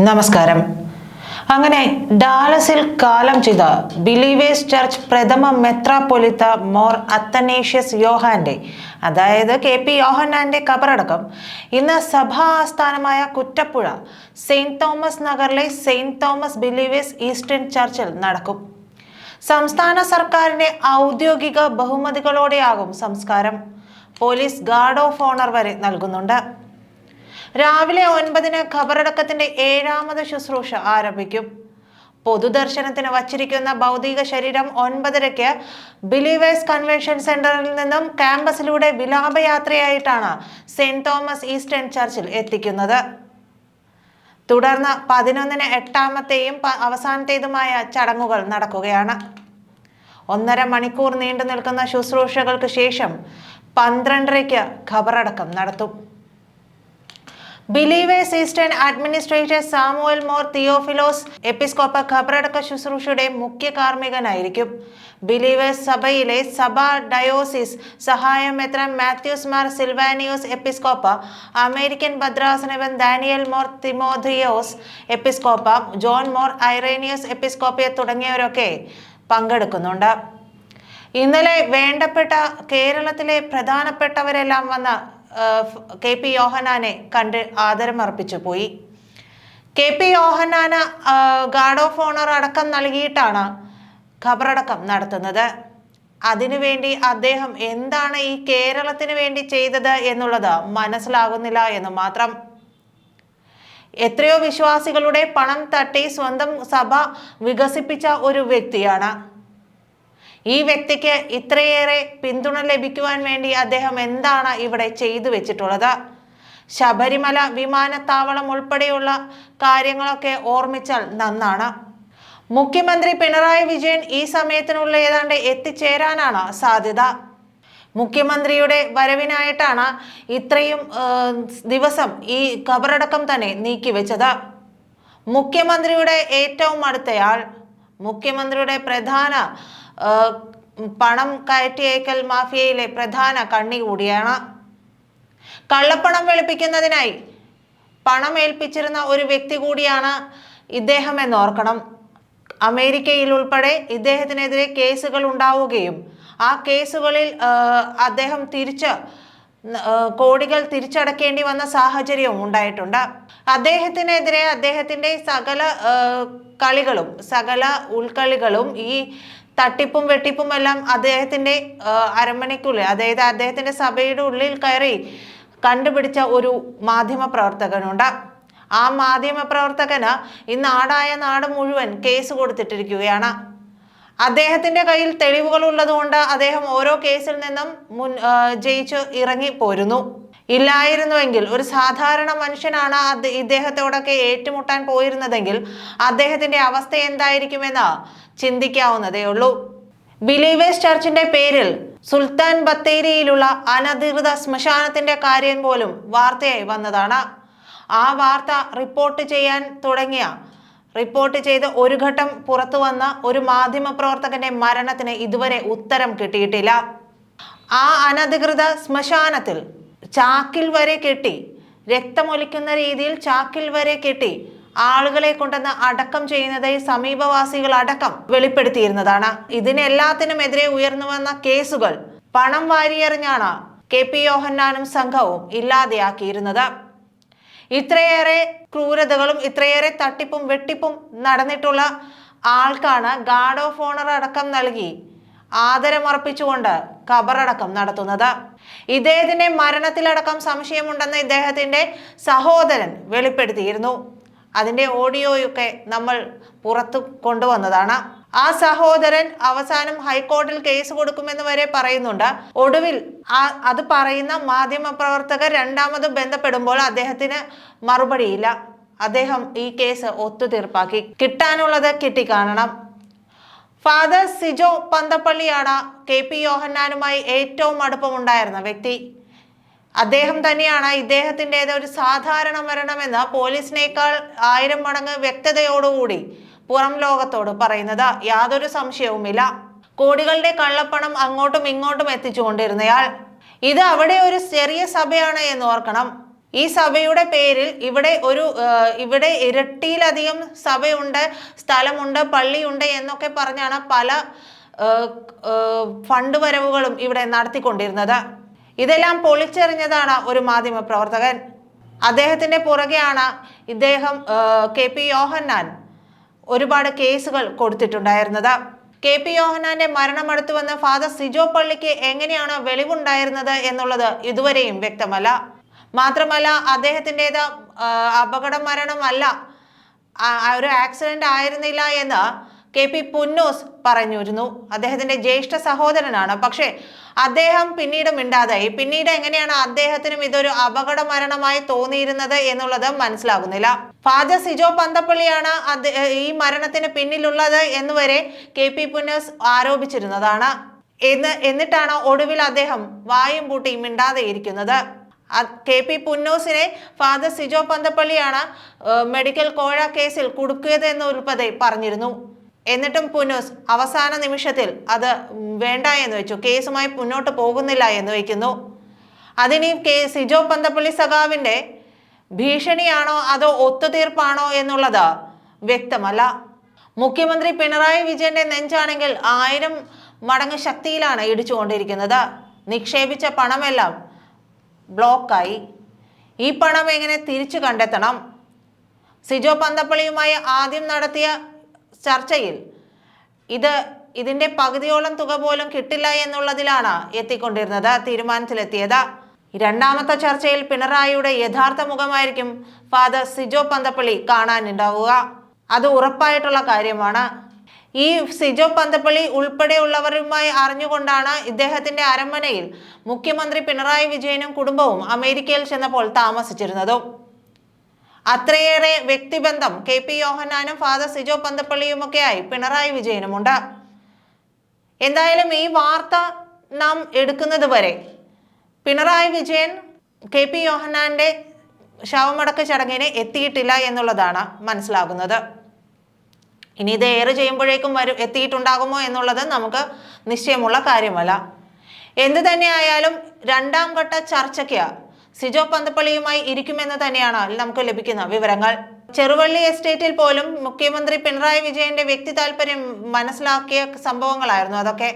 നമസ്കാരം. അങ്ങനെ ഡാലസിൽ കാലം ചെയ്ത ബിലീവേഴ്സ് ചർച്ച് പ്രഥമ മെത്രാപൊലിത്ത മോർ അത്തനേഷ്യസ് യോഹാന്റെ അതായത് കെ പി യോഹന്നാന്റെ കബറടക്കം ഇന്ന് സഭാ ആസ്ഥാനമായ കുറ്റപ്പുഴ സെയിന്റ് തോമസ് നഗറിലെ സെയിന്റ് തോമസ് ബിലീവേഴ്സ് ഈസ്റ്റേൺ ചർച്ചിൽ നടക്കും. സംസ്ഥാന സർക്കാരിന്റെ ഔദ്യോഗിക ബഹുമതികളോടെയാകും സംസ്കാരം. പോലീസ് ഗാർഡ് ഓഫ് ഓണർ വരെ നൽകുന്നുണ്ട്. രാവിലെ ഒൻപതിന് ഖബറടക്കത്തിന്റെ ഏഴാമത് ശുശ്രൂഷ ആരംഭിക്കും. പൊതുദർശനത്തിന് വച്ചിരിക്കുന്ന ഭൗതിക ശരീരം ഒൻപതരയ്ക്ക് ബിലീവേഴ്സ് കൺവെൻഷൻ സെന്ററിൽ നിന്നും ക്യാമ്പസിലൂടെ വിലാപയാത്രയായിട്ടാണ് സെന്റ് തോമസ് ഈസ്റ്റേൺ ചർച്ചിൽ എത്തിക്കുന്നത്. തുടർന്ന് പതിനൊന്നിന് എട്ടാമത്തെയും അവസാനത്തേതുമായ ചടങ്ങുകൾ നടക്കുകയാണ്. ഒന്നര മണിക്കൂർ നീണ്ടു നിൽക്കുന്ന ശുശ്രൂഷകൾക്ക് ശേഷം പന്ത്രണ്ടരയ്ക്ക് ഖബറടക്കം നടത്തും. Believers Eastern administrator Samuel Mor Theophilos എപ്പിസ്കോപ്പ ഖബറടക്ക ശുശ്രൂഷയുടെ മുഖ്യ കാർമ്മികനായിരിക്കും. ബിലീവേഴ്സ് സഭയിലെ സഭാ ഡയോസിസ് സഹായ മെത്രാൻ മാത്യൂസ് മാർ സിൽവാനിയോസ് എപ്പിസ്കോപ്പ അമേരിക്കൻ ഭദ്രാസനവൻ ദാനിയൽ മോർ തിമോഥിയോസ് എപ്പിസ്കോപ്പ ജോൺ മോർ ഐറേനിയോസ് എപ്പിസ്കോപ്പയെ തുടങ്ങിയവരൊക്കെ പങ്കെടുക്കുന്നുണ്ട്. ഇന്നലെ വേണ്ടപ്പെട്ട കേരളത്തിലെ പ്രധാനപ്പെട്ടവരെല്ലാം വന്ന് കെ പി യോഹനാനെ കണ്ട് ആദരമർപ്പിച്ചു പോയി. K P യോഹനാന guard of honour അടക്കം നൽകിയിട്ടാണ് ഖബറടക്കം നടത്തുന്നത്. അതിനുവേണ്ടി അദ്ദേഹം എന്താണ് ഈ കേരളത്തിന് വേണ്ടി ചെയ്തത് എന്നുള്ളത് മനസ്സിലാകുന്നില്ല എന്ന് മാത്രം. എത്രയോ വിശ്വാസികളുടെ പണം തട്ടി സ്വന്തം സഭ വികസിപ്പിച്ച ഒരു വ്യക്തിയാണ്. ഈ വ്യക്തിക്ക് ഇത്രയേറെ പിന്തുണ ലഭിക്കുവാൻ വേണ്ടി അദ്ദേഹം എന്താണ് ഇവിടെ ചെയ്തു വെച്ചിട്ടുള്ളത്? ശബരിമല വിമാനത്താവളം ഉൾപ്പെടെയുള്ള കാര്യങ്ങളൊക്കെ ഓർമ്മിച്ചാൽ നന്നാണ്. മുഖ്യമന്ത്രി പിണറായി വിജയൻ ഈ സമയത്തിനുള്ള ഏതാണ്ട് എത്തിച്ചേരാനാണ് സാധ്യത. മുഖ്യമന്ത്രിയുടെ വരവിനായിട്ടാണ് ഇത്രയും ദിവസം ഈ ഖബറടക്കം തന്നെ നീക്കിവെച്ചത് മുഖ്യമന്ത്രിയുടെ ഏറ്റവും അടുത്തയാൾ മുഖ്യമന്ത്രിയുടെ പ്രധാന പണം കയറ്റിയേക്കൽ മാഫിയയിലെ പ്രധാന കണ്ണി കൂടിയാണ്. കള്ളപ്പണം വെളുപ്പിക്കുന്നതിനായി പണം ഏൽപ്പിച്ചിരുന്ന ഒരു വ്യക്തി കൂടിയാണ് ഇദ്ദേഹം എന്നോർക്കണം. അമേരിക്കയിൽ ഉൾപ്പെടെ ഇദ്ദേഹത്തിനെതിരെ കേസുകൾ ഉണ്ടാവുകയും ആ കേസുകളിൽ അദ്ദേഹം തിരിച്ച് കോടികൾ തിരിച്ചടക്കേണ്ടി വന്ന സാഹചര്യവും ഉണ്ടായിട്ടുണ്ട്. അദ്ദേഹത്തിനെതിരെ അദ്ദേഹത്തിന്റെ സകല കളികളും സകല ഉൾക്കളികളും ഈ തട്ടിപ്പും വെട്ടിപ്പും എല്ലാം അദ്ദേഹത്തിന്റെ അരമണിക്കുള്ളിൽ അതായത് അദ്ദേഹത്തിന്റെ സഭയുടെ ഉള്ളിൽ കയറി കണ്ടുപിടിച്ച ഒരു മാധ്യമ പ്രവർത്തകനുണ്ട്. ആ മാധ്യമ പ്രവർത്തകന് ഈ നാടായ നാട് മുഴുവൻ കേസ് കൊടുത്തിട്ടിരിക്കുകയാണ്. അദ്ദേഹത്തിന്റെ കയ്യിൽ തെളിവുകൾ ഉള്ളതുകൊണ്ട് അദ്ദേഹം ഓരോ കേസിൽ നിന്നും മുൻ ജയിച്ചു ഇറങ്ങി പോരുന്നു. ഇല്ലായിരുന്നുവെങ്കിൽ ഒരു സാധാരണ മനുഷ്യനാണ് ഇദ്ദേഹത്തോടൊക്കെ ഏറ്റുമുട്ടാൻ പോയിരുന്നതെങ്കിൽ അദ്ദേഹത്തിന്റെ അവസ്ഥ എന്തായിരിക്കുമെന്ന് ചിന്തിക്കാവുന്നതേ ഉള്ളൂ. ബിലീവേഴ്സ് ചർച്ചിന്റെ പേരിൽ സുൽത്താൻ ബത്തേരിയിലുള്ള അനധികൃത ശ്മശാനത്തിന്റെ കാര്യം പോലും വാർത്തയായി വന്നതാണ്. ആ വാർത്ത റിപ്പോർട്ട് ചെയ്യാൻ തുടങ്ങിയ റിപ്പോർട്ട് ചെയ്ത് ഒരു ഘട്ടം പുറത്തു വന്ന ഒരു മാധ്യമ പ്രവർത്തകന്റെ മരണത്തിന് ഇതുവരെ ഉത്തരം കിട്ടിയിട്ടില്ല. ആ അനധികൃത ശ്മശാനത്തിൽ ചാക്കിൽ വരെ കെട്ടി രക്തമൊലിക്കുന്ന രീതിയിൽ ചാക്കിൽ വരെ കെട്ടി ആളുകളെ കൊണ്ടുവന്ന് അടക്കം ചെയ്യുന്നതായി സമീപവാസികൾ അടക്കം വെളിപ്പെടുത്തിയിരുന്നതാണ്. ഇതിനെല്ലാത്തിനുമെതിരെ ഉയർന്നു വന്ന കേസുകൾ പണം വാരിയെറിഞ്ഞാണ് കെ പി യോഹന്നാനും സംഘവും ഇല്ലാതെയാക്കിയിരുന്നത്. ഇത്രയേറെ ക്രൂരതകളും ഇത്രയേറെ തട്ടിപ്പും വെട്ടിപ്പും നടന്നിട്ടുള്ള ആൾക്കാണ് ഗാർഡ് ഓഫ് ഓണർ അടക്കം നൽകി ആദരമർപ്പിച്ചുകൊണ്ട് ഖബറടക്കം നടത്തുന്നത്. ഇദ്ദേഹത്തിന്റെ മരണത്തിലടക്കം സംശയമുണ്ടെന്ന് ഇദ്ദേഹത്തിന്റെ സഹോദരൻ വെളിപ്പെടുത്തിയിരുന്നു. അതിന്റെ ഓഡിയോയൊക്കെ നമ്മൾ പുറത്തു കൊണ്ടുവന്നതാണ്. ആ സഹോദരൻ അവസാനം ഹൈക്കോടതിയിൽ കേസ് കൊടുക്കുമെന്ന് വരെ പറയുന്നുണ്ട്. ഒടുവിൽ ആ അത് പറയുന്ന മാധ്യമ പ്രവർത്തകർ രണ്ടാമത് ബന്ധപ്പെടുമ്പോൾ അദ്ദേഹത്തിന് മറുപടിയില്ല. അദ്ദേഹം ഈ കേസ് ഒത്തുതീർപ്പാക്കി. കിട്ടാനുള്ളത് കിട്ടിക്കാണണം. ഫാദർ സിജോ പന്തപ്പള്ളിയാണ് കെ പി യോഹന്നാനുമായി ഏറ്റവും അടുപ്പമുണ്ടായിരുന്ന വ്യക്തി. അദ്ദേഹം തന്നെയാണ് ഇദ്ദേഹത്തിന്റെത് ഒരു സാധാരണ മരണമെന്ന് പോലീസിനേക്കാൾ ആയിരം മടങ്ങ് വ്യക്തതയോടുകൂടി പുറം ലോകത്തോട് പറയുന്നത് യാതൊരു സംശയവുമില്ല. കോടികളുടെ കള്ളപ്പണം അങ്ങോട്ടും ഇങ്ങോട്ടും എത്തിച്ചുകൊണ്ടിരുന്നയാൾ ഇത് അവിടെ ഒരു ചെറിയ സഭയാണ് എന്ന് ഓർക്കണം. ഈ സഭയുടെ പേരിൽ ഇവിടെ ഒരു ഇവിടെ ഇരട്ടിയിലധികം സഭയുണ്ട് സ്ഥലമുണ്ട് പള്ളിയുണ്ട് എന്നൊക്കെ പറഞ്ഞാണ് പല ഫണ്ട് വരവുകളും ഇവിടെ നടത്തിക്കൊണ്ടിരുന്നത്. ഇതെല്ലാം പൊളിച്ചെറിഞ്ഞതാണ് ഒരു മാധ്യമ പ്രവർത്തകൻ. അദ്ദേഹത്തിന്റെ പുറകെയാണ് ഇദ്ദേഹം കെ പി യോഹന്നാൻ ഒരുപാട് കേസുകൾ കൊടുത്തിട്ടുണ്ടായിരുന്നത്. കെ പി യോഹനാന്റെ മരണമടുത്തുവന്ന് ഫാദർ സിജോ പള്ളിക്ക് എങ്ങനെയാണ് വെളിവുണ്ടായിരുന്നത് എന്നുള്ളത് ഇതുവരെയും വ്യക്തമല്ല. മാത്രമല്ല അദ്ദേഹത്തിന്റെത് അപകട മരണമല്ല ഒരു ആക്സിഡന്റ് ആയിരുന്നില്ല എന്ന് കെ പി പുന്നൂസ് പറഞ്ഞിരുന്നു. അദ്ദേഹത്തിന്റെ ജ്യേഷ്ഠ സഹോദരനാണ്. പക്ഷേ അദ്ദേഹം പിന്നീട് മിണ്ടാതായി. പിന്നീട് എങ്ങനെയാണ് അദ്ദേഹത്തിനും ഇതൊരു അപകട മരണമായി തോന്നിയിരുന്നത് എന്നുള്ളത് മനസ്സിലാകുന്നില്ല. ഫാദർ സിജോ പന്തപ്പള്ളിയാണ് ഈ മരണത്തിന് പിന്നിലുള്ളത് എന്നുവരെ കെ പി പുന്നൂസ് ആരോപിച്ചിരുന്നതാണ്. എന്ന് എന്നിട്ടാണ് ഒടുവിൽ അദ്ദേഹം വായും പൂട്ടി മിണ്ടാതെ ഇരിക്കുന്നത്. കെ പി പുന്നൂസിനെ ഫാദർ സിജോ പന്തപ്പള്ളിയാണ് മെഡിക്കൽ കോഴ കേസിൽ കുടുക്കിയത് എന്ന് ഉൾപ്പെടെ പറഞ്ഞിരുന്നു. എന്നിട്ടും പുനൂസ് അവസാന നിമിഷത്തിൽ അത് വേണ്ട എന്ന് വെച്ചു. കേസുമായി മുന്നോട്ട് പോകുന്നില്ല എന്ന് വയ്ക്കുന്നു അതിനി കെ സിജോ പന്തപ്പള്ളി സഖാവിന്റെ ഭീഷണിയാണോ അതോ ഒത്തുതീർപ്പാണോ എന്നുള്ളത് വ്യക്തമല്ല. മുഖ്യമന്ത്രി പിണറായി വിജയന്റെ നെഞ്ചാണെങ്കിൽ ആയിരം മടങ്ങ് ശക്തിയിലാണ് ഇടിച്ചുകൊണ്ടിരിക്കുന്നത്. നിക്ഷേപിച്ച പണമെല്ലാം ബ്ലോക്കായി. ഈ പണം എങ്ങനെ തിരിച്ചു കണ്ടെത്തണം? സിജോ പന്തപ്പള്ളിയുമായി ആദ്യം നടത്തിയ ചർച്ചയിൽ ഇത് ഇതിന്റെ പകുതിയോളം തുക പോലും കിട്ടില്ല എന്നുള്ളതിലാണ് എത്തിക്കൊണ്ടിരുന്നത് തീരുമാനത്തിലെത്തിയത്. രണ്ടാമത്തെ ചർച്ചയിൽ പിണറായിയുടെ യഥാർത്ഥ മുഖമായിരിക്കും ഫാദർ സിജോ പന്തപ്പള്ളി കാണാനുണ്ടാവുക. അത് ഉറപ്പായിട്ടുള്ള കാര്യമാണ്. ഈ സിജോ പന്തപ്പള്ളി ഉൾപ്പെടെയുള്ളവരുമായി അറിഞ്ഞുകൊണ്ടാണ് ഇദ്ദേഹത്തിന്റെ അരമനയിൽ മുഖ്യമന്ത്രി പിണറായി വിജയനും കുടുംബവും അമേരിക്കയിൽ ചെന്നപ്പോൾ താമസിച്ചിരുന്നതും. അത്രയേറെ വ്യക്തിബന്ധം കെ പി യോഹനാനും ഫാദർ സിജോ പന്തപ്പള്ളിയുമൊക്കെയായി പിണറായി വിജയനുമുണ്ട്. എന്തായാലും ഈ വാർത്ത നാം എടുക്കുന്നത് വരെ പിണറായി വിജയൻ കെ പി യോഹനാന്റെ ശവമടക്ക ചടങ്ങിന് എത്തിയിട്ടില്ല എന്നുള്ളതാണ് മനസ്സിലാകുന്നത്. ഇനി ഇത് ഏറെ ചെയ്യുമ്പോഴേക്കും വരും എത്തിയിട്ടുണ്ടാകുമോ എന്നുള്ളത് നമുക്ക് നിശ്ചയമുള്ള കാര്യമല്ല. എന്ത് തന്നെയായാലും രണ്ടാം ഘട്ട ചർച്ചയ്ക്ക് സിജോ പന്തപ്പള്ളിയുമായി ഇരിക്കുമെന്ന് തന്നെയാണ് നമുക്ക് ലഭിക്കുന്ന വിവരങ്ങൾ. ചെറുവള്ളി എസ്റ്റേറ്റിൽ പോലും മുഖ്യമന്ത്രി പിണറായി വിജയന്റെ വ്യക്തി താല്പര്യം മനസ്സിലാക്കിയ സംഭവങ്ങളായിരുന്നു അതൊക്കെ.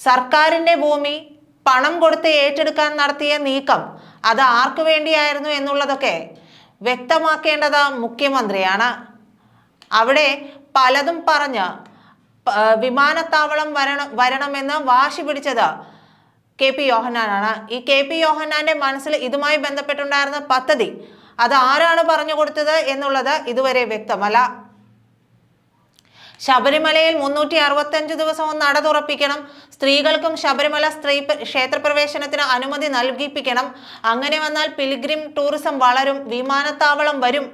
സർക്കാരിന്റെ ഭൂമി പണം കൊടുത്ത് ഏറ്റെടുക്കാൻ നടത്തിയ നീക്കം അത് ആർക്കു വേണ്ടിയായിരുന്നു എന്നുള്ളതൊക്കെ വ്യക്തമാക്കേണ്ടത് മുഖ്യമന്ത്രിയാണ്. അവിടെ പലതും പറഞ്ഞ് വിമാനത്താവളം വരണം വരണമെന്ന് വാശി പിടിച്ചത് കെ പി യോഹനാനാണ് ഈ കെ പി യോഹനാന്റെ മനസ്സിൽ ഇതുമായി ബന്ധപ്പെട്ടുണ്ടായിരുന്ന പദ്ധതി അത് ആരാണ് പറഞ്ഞു കൊടുത്തത് എന്നുള്ളത് ഇതുവരെ വ്യക്തമല്ല. ശബരിമലയിൽ മുന്നൂറ്റി അറുപത്തഞ്ച് ദിവസവും നട തുറപ്പിക്കണം. സ്ത്രീകൾക്കും ശബരിമല സ്ത്രീ ക്ഷേത്രപ്രവേശനത്തിന് അനുമതി നൽകിപ്പിക്കണം. അങ്ങനെ വന്നാൽ പിലിഗ്രിം ടൂറിസം വളരും വിമാനത്താവളം വരും.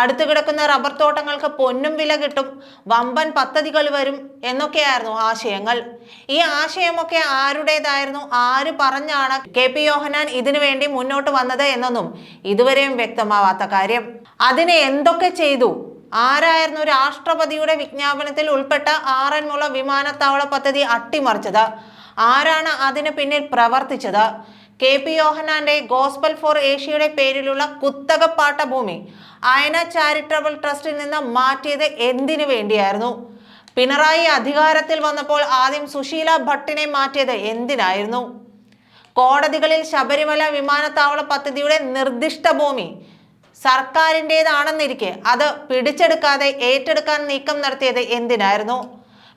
അടുത്തു കിടക്കുന്ന റബ്ബർ തോട്ടങ്ങൾക്ക് പൊന്നും വില കിട്ടും. വമ്പൻ പദ്ധതികൾ വരും എന്നൊക്കെയായിരുന്നു ആശയങ്ങൾ. ഈ ആശയമൊക്കെ ആരുടേതായിരുന്നു? ആര് പറഞ്ഞാണ് കെ പി യോഹനാൻ ഇതിനു വേണ്ടി മുന്നോട്ട് വന്നത് എന്നൊന്നും ഇതുവരെയും വ്യക്തമാവാത്ത കാര്യം. അതിനെ എന്തൊക്കെ ചെയ്തു? ആരായിരുന്നു രാഷ്ട്രപതിയുടെ വിജ്ഞാപനത്തിൽ ഉൾപ്പെട്ട ആറന്മുള വിമാനത്താവള പദ്ധതി അട്ടിമറിച്ചത്? ആരാണ് അതിന് പിന്നിൽ പ്രവർത്തിച്ചത്? കെ പി യോഹനാന്റെ ഗോസ്ബൽ ഫോർ ഏഷ്യയുടെ പേരിലുള്ള കുത്തകപ്പാട്ട ഭൂമി അയന ചാരിറ്റബിൾ ട്രസ്റ്റിൽ നിന്ന് മാറ്റിയത് എന്തിനു വേണ്ടിയായിരുന്നു? പിണറായി അധികാരത്തിൽ വന്നപ്പോൾ ആദ്യം സുശീല ഭട്ടിനെ മാറ്റിയത് എന്തിനായിരുന്നു? കോടതികളിൽ ശബരിമല വിമാനത്താവള പദ്ധതിയുടെ നിർദ്ദിഷ്ട ഭൂമി സർക്കാരിന്റെതാണെന്നിരിക്കെ. അത് പിടിച്ചെടുക്കാതെ ഏറ്റെടുക്കാൻ നീക്കം നടത്തിയത് എന്തിനായിരുന്നു?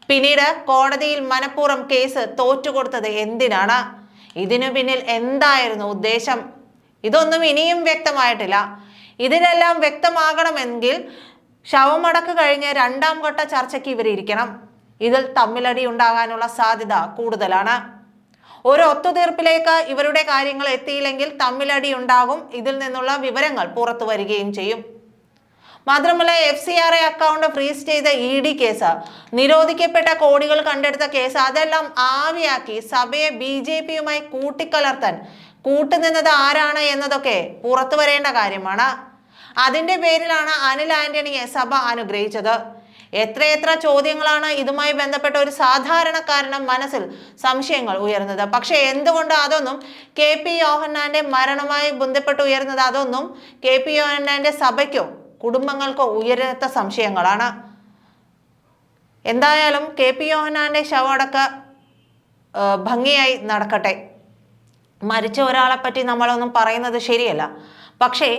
പിന്നീട് കോടതിയിൽ മനഃപൂർവം കേസ് തോറ്റുകൊടുത്തത് എന്തിനാണ്? ഇതിനു പിന്നിൽ എന്തായിരുന്നു ഉദ്ദേശം? ഇതൊന്നും ഇനിയും വ്യക്തമായിട്ടില്ല. ഇതിനെല്ലാം വ്യക്തമാകണമെങ്കിൽ ശവമടക്ക് കഴിഞ്ഞ് രണ്ടാം ഘട്ട ചർച്ചയ്ക്ക് ഇവർ ഇരിക്കണം ഇതിൽ തമ്മിലടി ഉണ്ടാകാനുള്ള സാധ്യത കൂടുതലാണ്. ഒരു ഒത്തുതീർപ്പിലേക്ക് ഇവരുടെ കാര്യങ്ങൾ എത്തിയില്ലെങ്കിൽ തമ്മിലടി ഉണ്ടാകും. ഇതിൽ നിന്നുള്ള വിവരങ്ങൾ പുറത്തു വരികയും ചെയ്യും. മാത്രമല്ല F C R A account freeze ചെയ്ത ഇ ഡി കേസ് നിരോധിക്കപ്പെട്ട കോടികൾ കണ്ടെടുത്ത കേസ് അതെല്ലാം ആവിയാക്കി സഭയെ ബി ജെ പിയുമായി കൂട്ടിക്കലർത്താൻ കൂട്ടുനിന്നത് ആരാണ് എന്നതൊക്കെ പുറത്തു വരേണ്ട കാര്യമാണ്. അതിന്റെ പേരിലാണ് അനിൽ ആന്റണിയെ സഭ അനുഗ്രഹിച്ചത്. എത്രയെത്ര ചോദ്യങ്ങളാണ് ഇതുമായി ബന്ധപ്പെട്ട ഒരു സാധാരണക്കാരന് മനസ്സിൽ സംശയങ്ങൾ ഉയർന്നത്. പക്ഷേ എന്തുകൊണ്ട് അതൊന്നും കെ പി യോഹന്നാന്റെ മരണവുമായി ബന്ധപ്പെട്ട് ഉയർന്നത്? അതൊന്നും കെ പി യോഹന്നാന്റെ സഭയ്ക്കോ കുടുംബങ്ങൾക്കോ ഉയരാത്ത സംശയങ്ങളാണ്. എന്തായാലും കെ പി യോഹന്നാന്റെ ശവടക്ക ഭംഗിയായി നടക്കട്ടെ. മരിച്ച ഒരാളെ പറ്റി നമ്മളൊന്നും പറയുന്നത് ശരിയല്ല. പക്ഷേ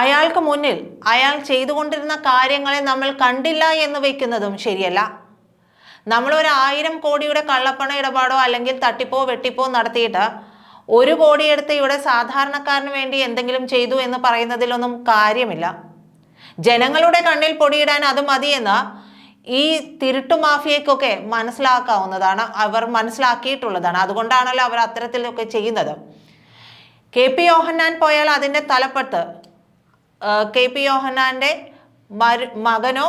അയാൾക്ക് മുന്നിൽ അയാൾ ചെയ്തുകൊണ്ടിരുന്ന കാര്യങ്ങളെ നമ്മൾ കണ്ടില്ല എന്ന് വയ്ക്കുന്നതും ശരിയല്ല. നമ്മളൊരു ആയിരം കോടിയുടെ കള്ളപ്പണ ഇടപാടോ അല്ലെങ്കിൽ തട്ടിപ്പോ വെട്ടിപ്പോ നടത്തിയിട്ട് ഒരു കോടി കോടിയെടുത്ത് ഇവിടെ സാധാരണക്കാരന് വേണ്ടി എന്തെങ്കിലും ചെയ്തു എന്ന് പറയുന്നതിലൊന്നും കാര്യമില്ല. ജനങ്ങളുടെ കണ്ണിൽ പൊടിയിടാൻ അത് മതിയെന്ന് ഈ തിരുട്ടുമാഫിയക്കൊക്കെ മനസ്സിലാക്കാവുന്നതാണ് അവർ മനസ്സിലാക്കിയിട്ടുള്ളതാണ്. അതുകൊണ്ടാണല്ലോ അവർ അത്തരത്തിലൊക്കെ ചെയ്യുന്നത്. കെ പി യോഹന്നാൻ പോയാൽ അതിന്റെ തലപ്പത്ത് കെ പി യോഹന്നാന്റെ മകനോ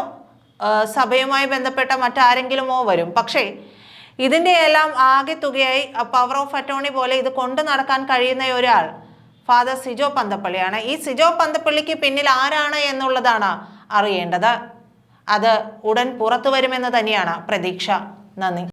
സഭയുമായി ബന്ധപ്പെട്ട മറ്റാരെങ്കിലുമോ വരും. പക്ഷേ ഇതിന്റെ എല്ലാം ആകെ തുകയായി പവർ ഓഫ് അറ്റോണി പോലെ ഇത് കൊണ്ടു നടക്കാൻ കഴിയുന്ന ഒരാൾ ഫാദർ സിജോ പന്തപ്പള്ളിയാണ്. ഈ സിജോ പന്തപ്പള്ളിക്ക് പിന്നിൽ ആരാണ് എന്നുള്ളതാണ് അറിയേണ്ടത്. അത് ഉടൻ പുറത്തു വരുമെന്ന് തന്നെയാണ് പ്രതീക്ഷ. നന്ദി.